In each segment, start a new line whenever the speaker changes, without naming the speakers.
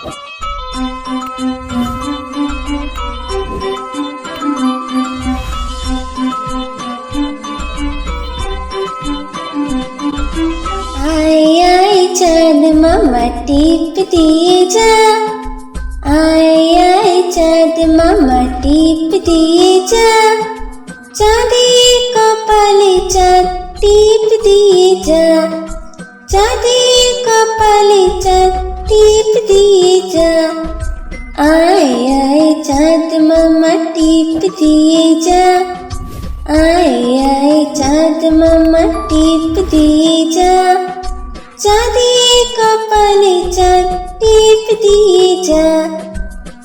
আয় আয় চাঁদ মামা টিপ দিয়ে যা আয় আয় চাঁদ মামা টিপ দিয়ে যা চাঁদের কপালে চাঁদ টিপ দিয়ে যা চাঁদের কপালে চাঁদ টিপ দিয়ে যা আয় আয় চাঁদ মামা টিপ দিয়ে যা আয় আয় চাঁদ মামা টিপ দিয়ে যা চাঁদের কপালে চাঁদ টিপ দিয়ে যা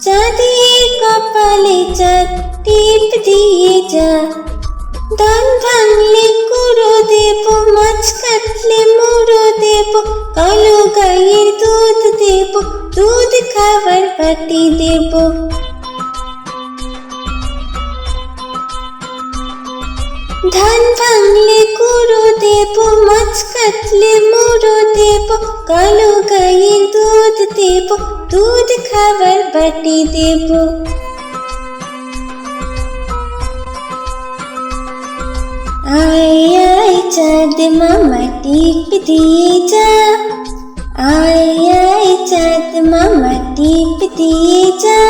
চাঁদের কপালে চাঁদ টিপ দিয়ে যা ধান ভাঙলে কুড়ো দেব মাছ দুধ খাবার পাটি দেব। ধান ভাঙলে কুড়ো দেব, মাছ কাটলে মুড়ো দেব, কালো গাইয়ের দুধ দেব, দুধ খাবার বাটি দেব। আয় আয়, চাঁদ মামা, টিপ দিয়ে যা। আয় আয় চাঁদ মামা টিপ দিয়ে যা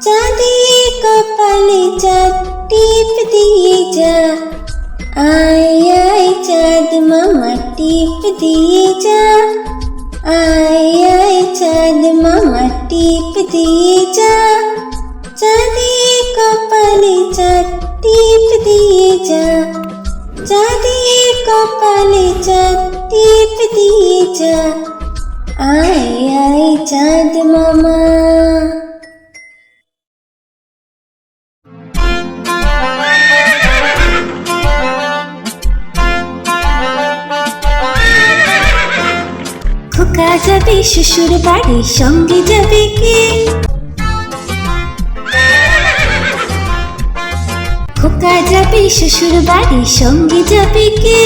চাঁদের কপালে চাঁদ টিপ দিয়ে যা আয় আয় চাঁদ মামা টিপ দিয়ে যা আয় আয় চাঁদ মামা টিপ দিয়ে যা চাঁদের কপালে চাঁদ টিপ দিয়ে যা চাঁদের কপালে চাঁদ টিপ দিয়ে যা আয় আয় চাঁদ মামা খোকা যাবে শ্বশুর বাড়ি সঙ্গে যাবে কে খোকা যাবে শ্বশুর বাড়ি সঙ্গে যাবে কে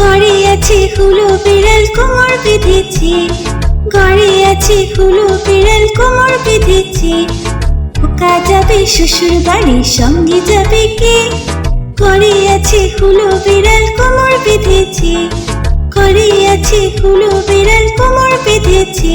ঘরে আছে হুলো বিড়াল কোমর বেঁধেছে। ঘরে আছে হুলো বিড়াল কোমর বেঁধেছে। খোকা যাবে, শ্বশুর বাড়ির সঙ্গে যাবে কে? ঘরে আছে হুলো বিড়াল কোমর বেঁধেছে। ঘরে আছে হুলো বিড়াল কোমর বেঁধেছে।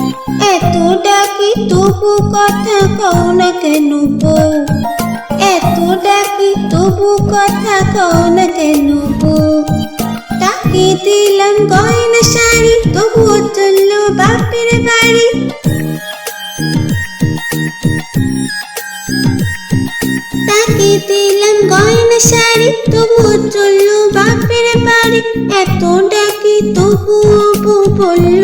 এত ডাকি, তবু কথা কও না কেন বউ এত ডাকি, তবু কথা কও না কেন বউ তাকে দিলাম গয়না শাড়ি, তবুও চলল বাপের বাড়ি। তাকে দিলাম গয়না শাড়ি, তবুও চলল বাপের বাড়ি। এত ডাকি, তবুও বলল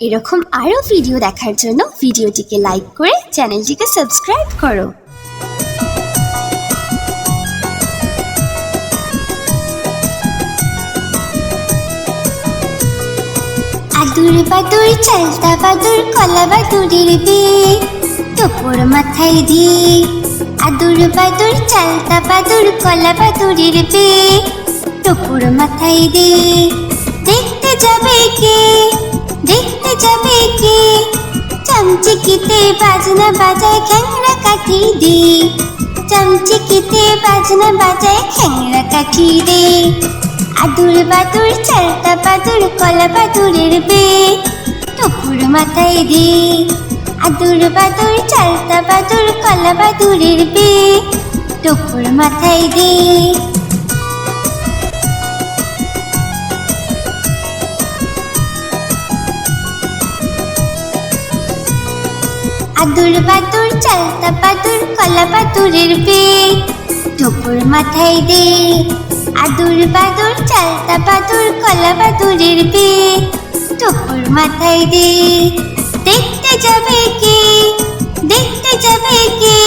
এরকম আরও ভিডিও দেখার জন্য ভিডিওটিকে লাইক করে চ্যানেলটিকে সাবস্ক্রাইব করো। আদুর বাদুর, চালতা বাদুর, কলা বাদুরের বিয়ে তোপর মাথায় দিয়ে আদুর বাদুর, চালতা বাদুর, কলা বাদুরের বিয়ে তোপর মাথায় দিয়ে দেখতে যাবে কে? দেখতে যাবে কে চামচিকিতে বাজনা বাজায় খ্যাংরা কাঠি দে চামচিকিতে বাজনা বাজায় খ্যাংরা কাঠি দে আদুর বাদুর চালতা বাদুর কলা বাদুরের বে টপুর মাথায় দে আদুর বাদুর চালতা বাদুর কলা বাদুরের বে টপুর মাথায় দে আদুর বাদুর চালতা বাদুর কলা বাদুরের বে টপুর মাথায় দে আদুর বাদুর চালতা বাদুর কলা বাদুরের বে টপুর মাথায় দে, দেখতে যাবে কে? দেখতে যাবে কে?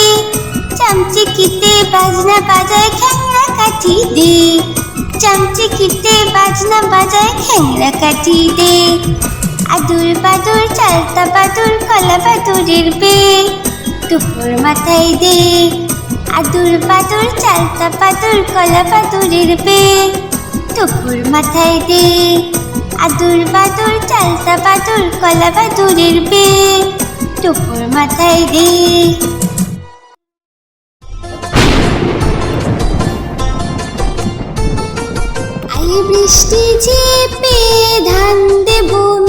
চামচিকিতে বাজনা বাজায় খ্যাংরা কাঠি দে। চামচিকিতে বাজনা বাজায় খ্যাংরা কাঠি দে। আদুর বাদুর, চালতা বাদুর, কলা বাদুরের বে টুপুর মাথায় দে। আদুর বাদুর, চালতা বাদুর, কলা বাদুরের বে টুপুর মাথায় দে। আদুর বাদুর, চালতা বাদুর, কলা বাদুরের বে টুপুর মাথায় দে। বৃষ্টি ঝেপে, ধান দেব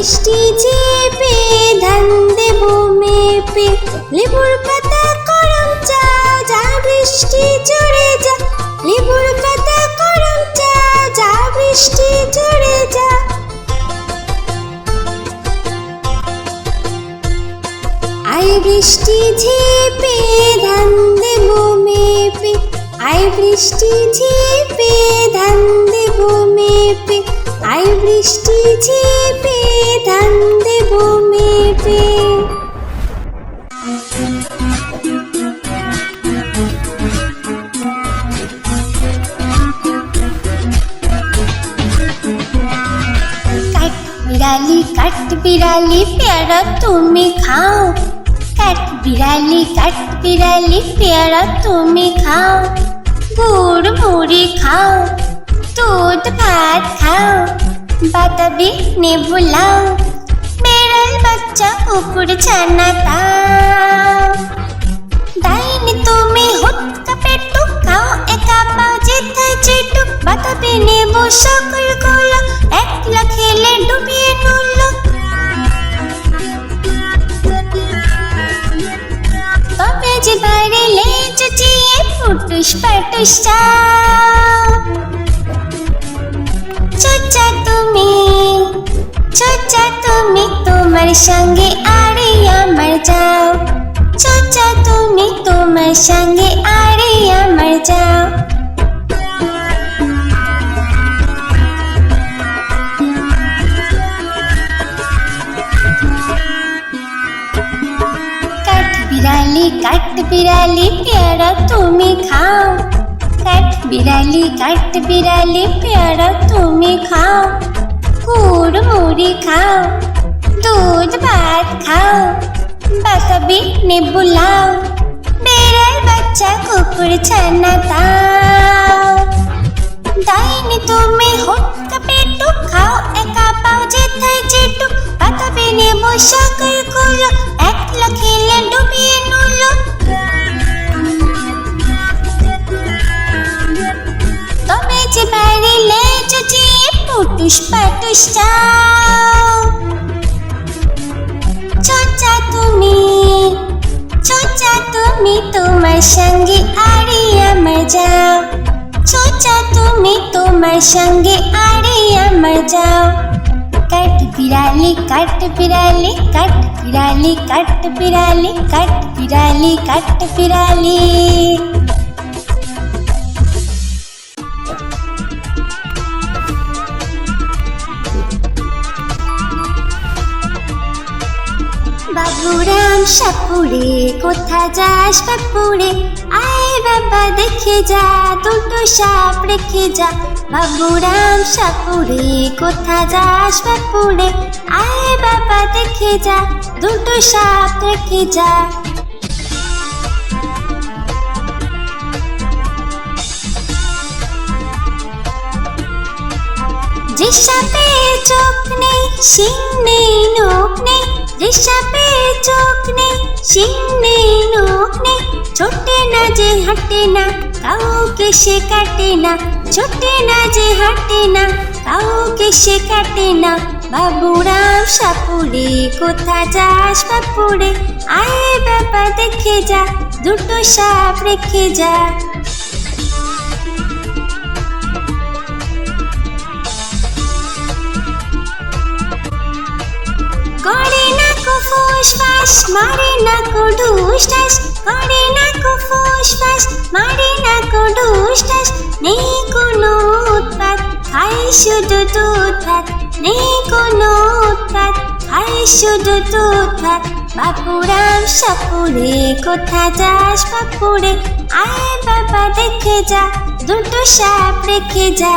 বৃষ্টি ঝেপে ধান দেব মেপে। লেবুর পাতা করম চা, যা বৃষ্টি ঝরে যা। লেবুর পাতা করম চা, যা বৃষ্টি ঝরে যা। আই বৃষ্টি ঝেপে ধান দেব মেপে। আই বৃষ্টি ঝেপে ধান দেব মেপে। আই বৃষ্টি ঝেপে ধান দেব মেপে। বিড়ালি কাঠ বিড়ালি, পেয়ারা তুমি খাও। কাঠ বিড়ালি কাঠ বিড়ালি, পেয়ারা তুমি খাও। গুড় মুড়ি খাও। দুধ, ভাত খাও, বাতাবি নেবু লাও, বেড়াল, বাচ্চা, কুকুর, ছানা তাও ডাইনি তুমি হুৎকা পেটু খাও, একা পাও যেথায় চেটু বাতাবি নেবু সকলগুলো একলা খেলে ডুবিয়ে নুলো। তবে যে বাইরে লেজ চিয়ে ফুটুস পাটুস চাও। তুমি। চোচা, তুমি তোমার সঙ্গে আরে আমার যাও। চোচা, তুমি তোমার সঙ্গে আরে আমার যাও। কাঠ বিড়ালি কাঠ বিড়ালি, পেয়ারা তুমি খাও। কাঠ বিড়ালি কাঠ বিড়ালি, পেয়ারা তুমি খাও গুড় মুড়ি খাও দুধ ভাত খাও বাতাবি নেবু লাও বেড়াল বাচ্চা কুকুর ছানা তাও ডাইনি
সঙ্গে আরে আমার যাও। কাট বিড়ালি কাট বিড়ালি কাট বিড়ালি কাট বিড়ালি কাট বিড়ালি কাট বিড়ালি। বাবুরাম সাপুরে, কোথা যাস বাপুরে? দেখে যা, দুটো সাপ রেখে যা। বাবুরাম সাপুরে, কোথা যাস বাপুরে? আয় বাবা, দেখে যা, দুটো সাপ রেখে যা। যে সাপের চোখ নেই, শিং নেই নোখ নেই। যে সাপের চোখ নেই, শিং নেই নোখ নেই। ছোটে না যে হাঁটে না কাউকে সে কাটে না, ছোটে না যে হাঁটে না, কাউকে সে কাটে না। বাবুরাম সাপুরে, কোথা যাস বাপুরে? আয় বাবা, দেখে যা, দুটো সাপ রেখে যা। করে না কো মারে না কো করে না কো ফুস ফাস মারে না কো ঢুস নেই কোনো উৎপাত, খাই শুধু দুধ ভাত নেই কোনো উৎপাত, খাই শুধু দুধপাত। বাপুরাম সাপুরে কোথা যাস বাপুরে, আয় বাবা দেখে যা, দুটো সাপ রেখে যা।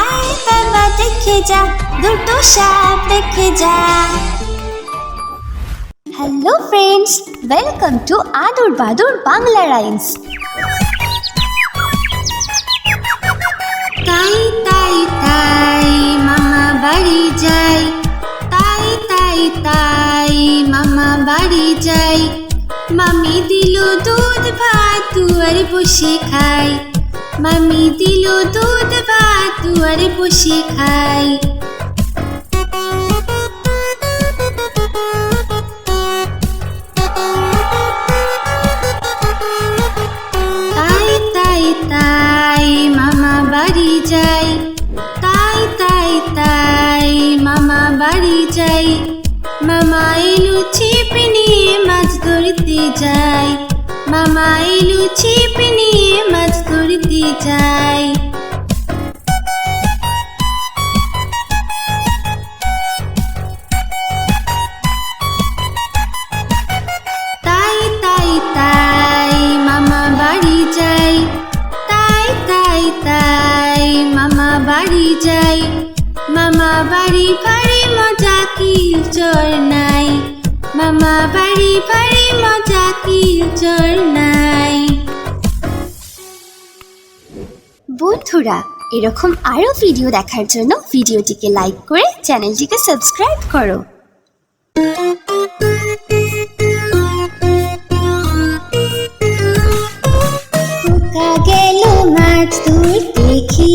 আয় বাবা দেখে যা দুটো সাপ রেখে যা
hello friends welcome to Adur Badur Bangla rhymes
তাই তাই তাই মামা বাড়ি যাই তাই তাই তাই মামা বাড়ি যাই মামি দিল দুধ, ভাত, দুয়ারে বসে খাই মামি দিল দুধ, ভাত, দুয়ারে বসে খাই। তাই তাই তাই মামা যাই। তাই তাই তাই মামা বাড়ি যাই। মামা এলু ছিপ নিয়ে মাছ ধরতে যাই। মামা এলু ছিপ ধরতে
এরকম আরও ভিডিও দেখার জন্য ভিডিওটিকে লাইক করে চ্যানেলটিকে সাবস্ক্রাইব করো।
গেল মাছ দূর দেখি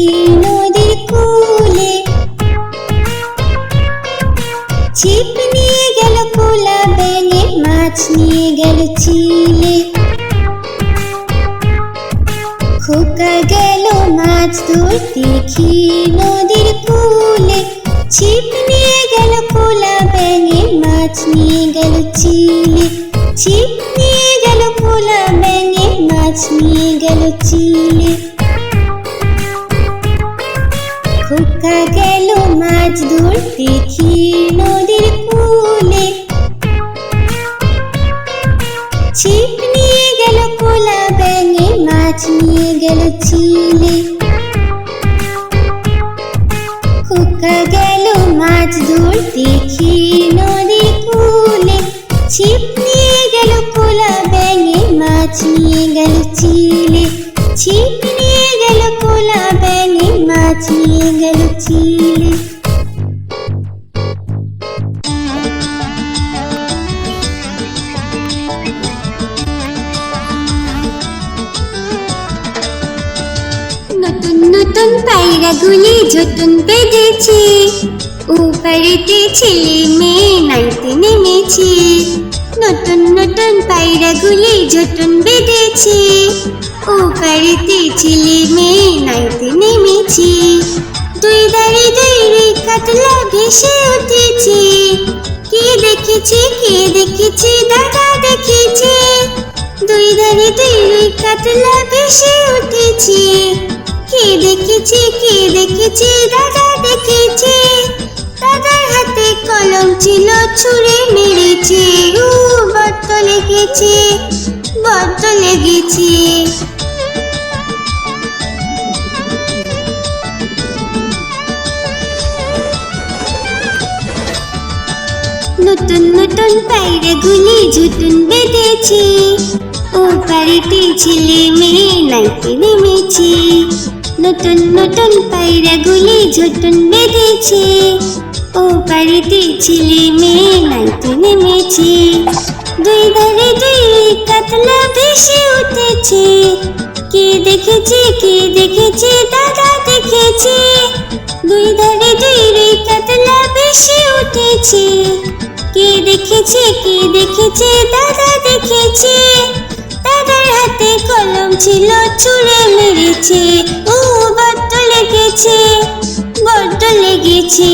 মাছ দেখি নদীর কূলে, ছিপ নিয়ে গেল কোলা ব্যাঙে, মাছ নিয়ে গেল চিলে। ছিপ নিয়ে গেল কোলা ব্যাঙে, মাছ নিয়ে গেল চিলে। খোকা গেল মাছ নদীর কূলে। ছিপ নিয়ে গেল
মাছ নিয়ে গেল চিলে। ছিপ নিয়ে গেল কোলা ব্যাঙে, মাছ নিয়ে গেল চিলে। ছিপ নিয়ে গেল কোলা ব্যাঙে, মাছ নিয়ে গেল চিলে। নতুন নতুন পায়রাগুলি যতন বেঁধেছে, উপারেতে ছেলে মেয়ে নাইতে নেমেছে। নতুন নতুন পায়রাগুলি যতন বেঁধেছে। উপারেতে ছেলে মেয়ে নাইতে নেমেছে। দুই দাঁড়ে দুই রে কাতলা ভেসে উঠেছে। কে দেখেছে কে দেখেছে, দাদা দেখেছে। দুই ধারে দুই রুই কাতলা ভেসে উঠেছে। কে দেখেছে কে দেখেছে, দাদা দেখেছে। দাদার হাতে কলম ছিল ও বড্ড লেগেছে বড্ড লেগেছে। নতুন নতুন পায়রাগুলি ঝুটুন বেঁধেছে। ও বাড়িতে ছেলে মেয়ে নাইতে নেমেছে। নতুন নতুন পায়রাগুলি ঝুটুন বেঁধেছে। ও বাড়িতে ছেলে মেয়ে নাইতে নেমেছে। দুই ধারে দুই কাতলা ভেসে উঠেছে। কে দেখেছে কে দেখেছে, দাদা দেখেছে। দুই ধারে দুই রে কাতলা ভেসে উঠেছে। কে দেখেছে কে দেখেছে, দাদা দেখেছে। দাদার হাতে কলম ছিল ছুঁড়ে মেরেছে। ও বড্ড লেগেছে বড্ড লেগেছে।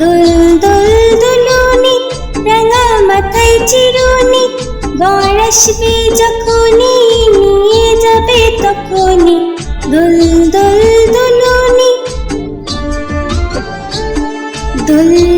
দোল দুল দুলুনি রাঙা মাথায় চিরুনি বর আসবে যখনই নিয়ে যাবে তখনই দুল দুল দুলুনি দোল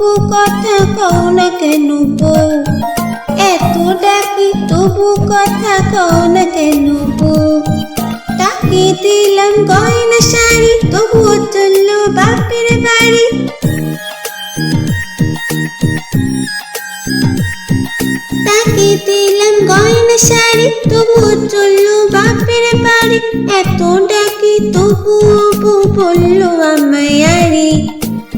তবু কথা কও না কেন বউ? এত ডাকি তবু কথা কও না কেন বউ? তাকে দিলাম গয়না শাড়ি, তবুও চলল বাপের বাড়ি। তাকে দিলাম গয়না শাড়ি, তবুও চলল বাপের বাড়ি। এত ডাকি বউ বলল, আমায় আরে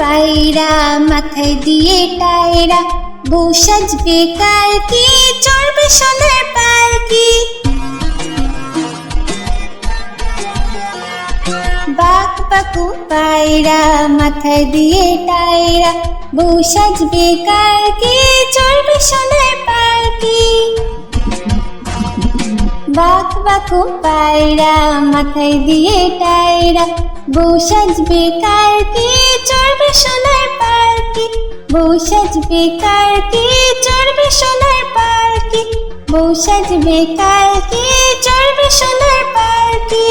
পায়রা, মাথায় দিয়ে টায়রা, বউ সাজবে কালকে, চড়বে সোনার পালকি। বাক বাকু পায়রা, মাথায় দিয়ে টায়রা, বউ সাজবে কালকে, চড়বে সোনার পালকি। বাক বাকু পায়রা, মাথায় দিয়ে টায়রা বউ সাজবে কালকে চড়বে সোনার পালকি বউ সাজবে কালকে চড়বে সোনার পালকি বউ সাজবে কালকে চড়বে সোনার পালকি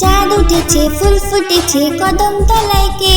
চাঁদ উঠেছে, ফুল ফুটেছে, কদম তলায় কে?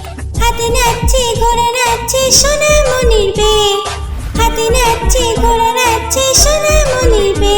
হাতে নাচছে ঘোড়া নাচছে সোনা মনির বে হাতে নাচছে ঘোড়া নাচছে সোনা মনির বে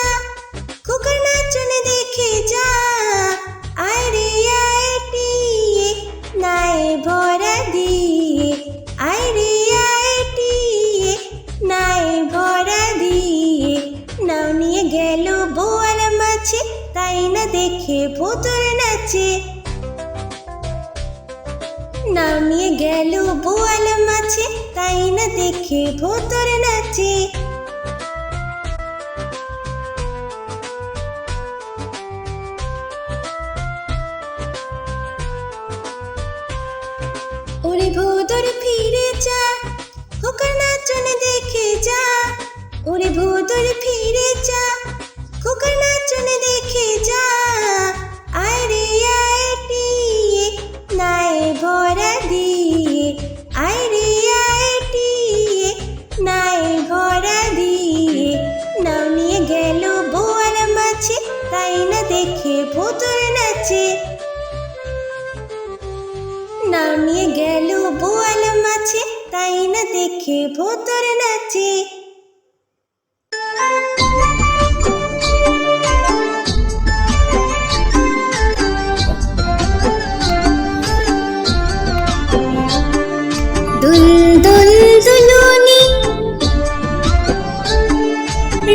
দেখে ভোতর নাচে। ওরে ভোদর ফিরে যা, খোকার নাচনে দেখে যা। ওরে ভোদর ফিরে যা, খোকার নাচনে দেখে যা। দেখে ভোতর নাচে।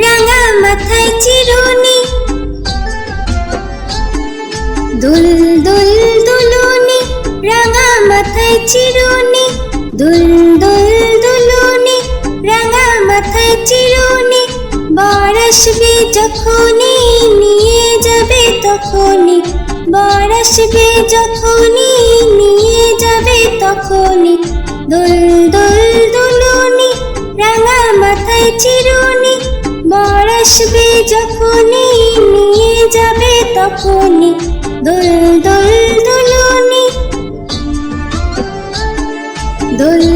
রাঙা মাথায় চিরুনি। দুল দুল দুলুনি রাঙা মাথায় চিরুনি দুল বর আসবে যখনই নিয়ে যাবে তখনই বর আসবে যখনই নিয়ে যাবে তখনই। দুল দুল দুলুনি, রাঙা মাথায় চিরুনি বর আসবে যখনই নিয়ে যাবে তখনই। দুল দুল দুলুনি দুল দুল